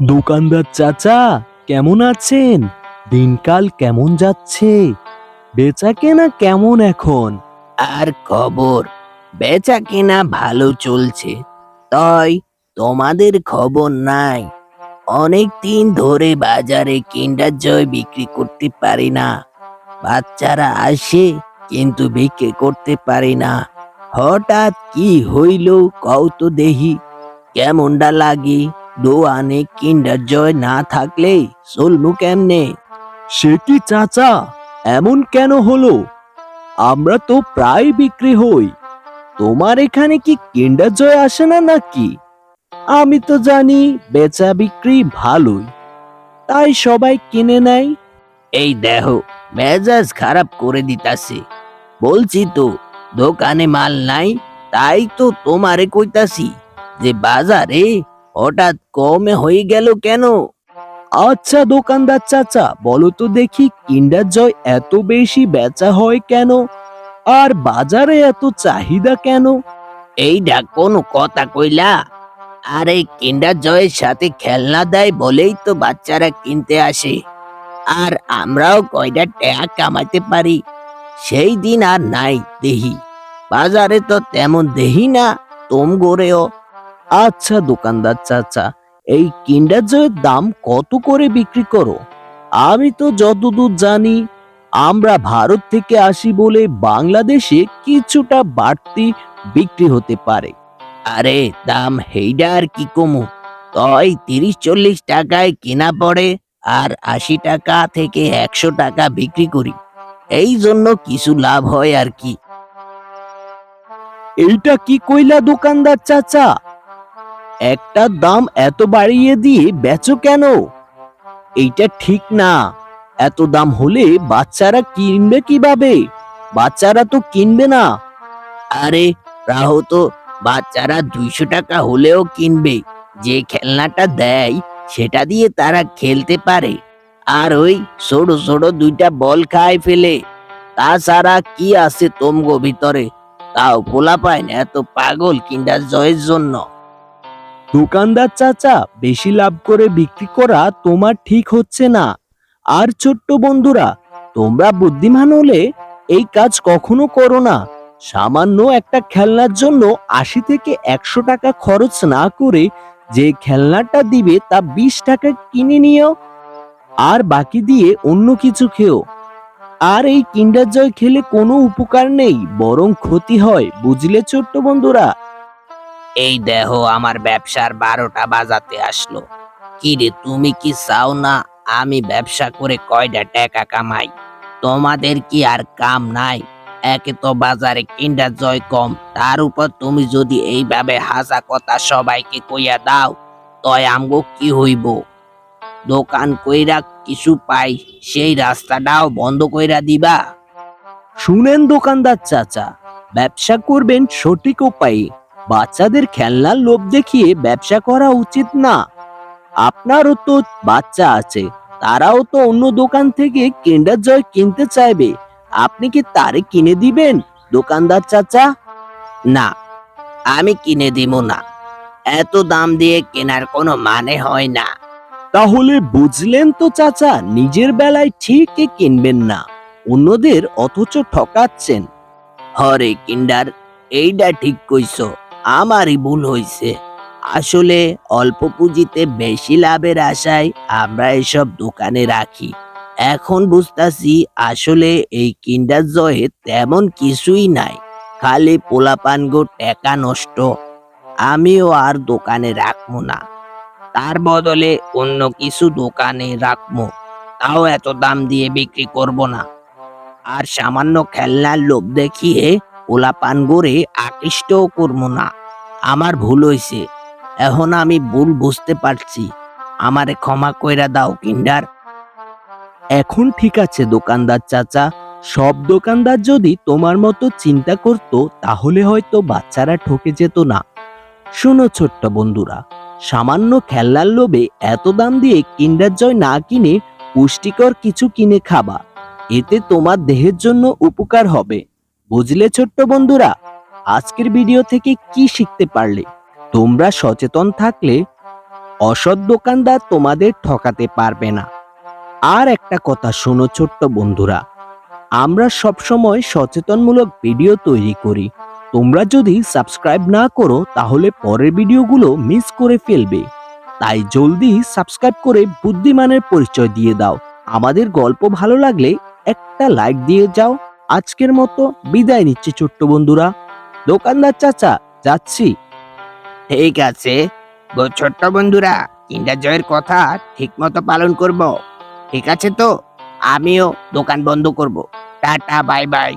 দোকানদার চাচা, কেমন আছেন? দিনকাল কেমন যাচ্ছে? বেচা কেনা কেমন এখন? আর খবর, বেচা কেনা ভালো চলছে। তাই তোমাদের খবর নাই। অনেক দিন ধরে বাজারে কিন্ডার জয় বিক্রি করতে পারি না। বাচ্চারা আসে, কিন্তু বিক্রি করতে পারি না। হঠাৎ কি হইল কও তো দেহি কেমনটা লাগে? দোয়ানে কিন্ডার জয় না থাকলে চলমু কেমনে? সে কি চাচা, এমন কেন হলো? আমরা তো প্রায় বিক্রি হই। তোমার এখানে কি কিন্ডার জয় আসে না নাকি? আমি তো জানি বেচা বিক্রি ভালোই, তাই সবাই কিনে নেয়। এই দেহ মেজাজ খারাপ করে দিতাছে। বলছি তো, দোকানে মাল নাই, তাই তো তোমারে কইতাছি যে বাজারে হঠাৎ কমে হয়ে গেল কেন? আচ্ছা দোকানদার চাচা, বলো তো দেখি কিন্ডার জয় এত বেশি বেচা হয় কেন? আর বাজারে এত চাহিদা কেন? এইটা কোনো কথা কইলা। আরে, কিন্ডার জয়ের সাথে খেলনা দেয় বলেই তো বাচ্চারা কিনতে আসে। আর আমরাও কয়টা টাকা কামাইতে পারি। সেই দিন আর নাই দেহি। বাজারে তো তেমন দেহি না তোম গড়েও আচ্ছা দোকানদার চাচা, এই কিন্ডার জয়ের দাম কত করে বিক্রি করো? আমি তো যতদূর জানি, আমরা ভারত থেকে আসি বলে বাংলাদেশে কিছুটা বাড়তি বিক্রি হতে পারে। আরে দাম হেইডা আর কি কমু? তই তিরিশ চল্লিশ টাকায় কেনা পড়ে আর আশি টাকা থেকে একশো টাকা বিক্রি করি। এই জন্য কিছু লাভ হয় আর কি। এইটা কি কইলা দোকানদার চাচা? একটা দাম এত বাড়িয়ে দিয়ে বেচো কেন? এইটা ঠিক না। এত দাম হলে বাচ্চারা কিনবে কীভাবে? বাচ্চারা তো কিনবে না। আরে রাহু তো, বাচ্চারা দুইশো টাকা হলেও কিনবে। যে খেলনাটা দেয়, সেটা দিয়ে তারা খেলতে পারে। আর ওই ছোট ছোট দুইটা বল খায় ফেলে। তাছাড়া কি আছে তোমগো ভিতরে? তাও পোলা পায় না এত পাগল কিনা জয়ের জন্য। দোকানদার চাচা, বেশি লাভ করে বিক্রি করা তোমার ঠিক হচ্ছে না। আর ছোট্ট বন্ধুরা, তোমরা বুদ্ধিমান হলে এই কাজ কখনো করো না। সামান্য একটা খেলনার জন্য আশি থেকে একশো টাকা খরচ না করে যে খেলনাটা দিবে তা বিশ টাকা কিনে নিও আর বাকি দিয়ে অন্য কিছু খেও। আর এই কিন্ডার জয় খেলে কোনো উপকার নেই, বরং ক্ষতি হয়, বুঝলে ছোট্ট বন্ধুরা? এই দেহ আমার ব্যবসার বারোটা বাজাতে আসলো। কি রে, তুমি কি চাও না আমি ব্যবসা করে কয়টা টাকা কামাই? তোমাদের কি আর কাম নাই? একে তো বাজারে কিন্ডার জয় কম। তার উপর তুমি যদি এইভাবে হাসা কথা সবাইকে কইয়া দাও, তয় আমগো কি হইব? দোকান কইরা কিছু পাই, সেই রাস্তাটাও বন্ধ কইরা দিবা? শুনেন দোকানদার চাচা, ব্যবসা করবেন সঠিক উপায়ে। বাচ্চাদের খেলনার লোভ দেখিয়ে ব্যবসা করা উচিত না। আপনারও তো বাচ্চা আছে, তারাও তো অন্য দোকান থেকে কিন্ডার জয় কিনতে চাইবে। আপনি কি তারে কিনে দিবেন, দোকানদার চাচা? না, আমি কিনে দিব না। এত দাম দিয়ে কেনার কোনো মানে হয় না। তাহলে বুঝলেন তো চাচা, নিজের বেলায় ঠিকই কিনবেন না, অন্যদের অথচ ঠকাচ্ছেন। হরে কিন্ডার এইটা ঠিক কইছ। আমারই ভুল হইছে। আসলে অল্প পুঁজিতে বেশি লাভের আশায় আমরা এসব দোকানে রাখি। এখন বুঝতাছি আসলে এই কিন্ডার জয়ে তেমন কিছুই নাই। খালি পোলাপান গো টাকা নষ্ট। আমিও আর দোকানে রাখব না। তার বদলে অন্য কিছু দোকানে রাখব। তাও এত দাম দিয়ে বিক্রি করব না। আর সামান্য খেলনার লোভ দেখিয়ে পোলাপান গড়ে আকৃষ্টও করব না। আমার ভুল হইছে। এখন আমি ভুল বুঝতে পারছি। আমারে ক্ষমা কইরা দাও, কিন্ডার। এখন ঠিক আছে, দোকানদার চাচা। সব দোকানদার যদি তোমার মতো চিন্তা করত, তাহলে হয়তো বাচ্চারা ঠকে যেত না। শোনো ছোট্ট বন্ধুরা, সামান্য খেলনার লোভে এত দাম দিয়ে কিন্ডার জয় না কিনে পুষ্টিকর কিছু কিনে খাবা। এতে তোমার দেহের জন্য উপকার হবে। বুঝলে ছোট্ট বন্ধুরা? আজকের ভিডিও থেকে কি শিখতে পারলে? তোমরা সচেতন থাকলে অসৎ দোকানদার তোমাদের ঠকাতে পারবে না। আর একটা কথা শোনো ছোট্ট বন্ধুরা, আমরা সবসময় সচেতনমূলক ভিডিও তৈরি করি। তোমরা যদি সাবস্ক্রাইব না করো, তাহলে পরের ভিডিওগুলো মিস করে ফেলবে। তাই জলদি সাবস্ক্রাইব করে বুদ্ধিমানের পরিচয় দিয়ে দাও। আমাদের গল্প ভালো লাগলে একটা লাইক দিয়ে যাও। আজকের মতো বিদায় নিচ্ছি ছোট্ট বন্ধুরা। দোকানদার চাচা, যাচ্ছি। ঠিক আছে। ছোট্ট বন্ধুরা কিন্ডার জয়ের কথা ঠিক মতো পালন করব। ঠিক আছে তো? আমিও দোকান বন্ধ করব। Ta ta, bye bye.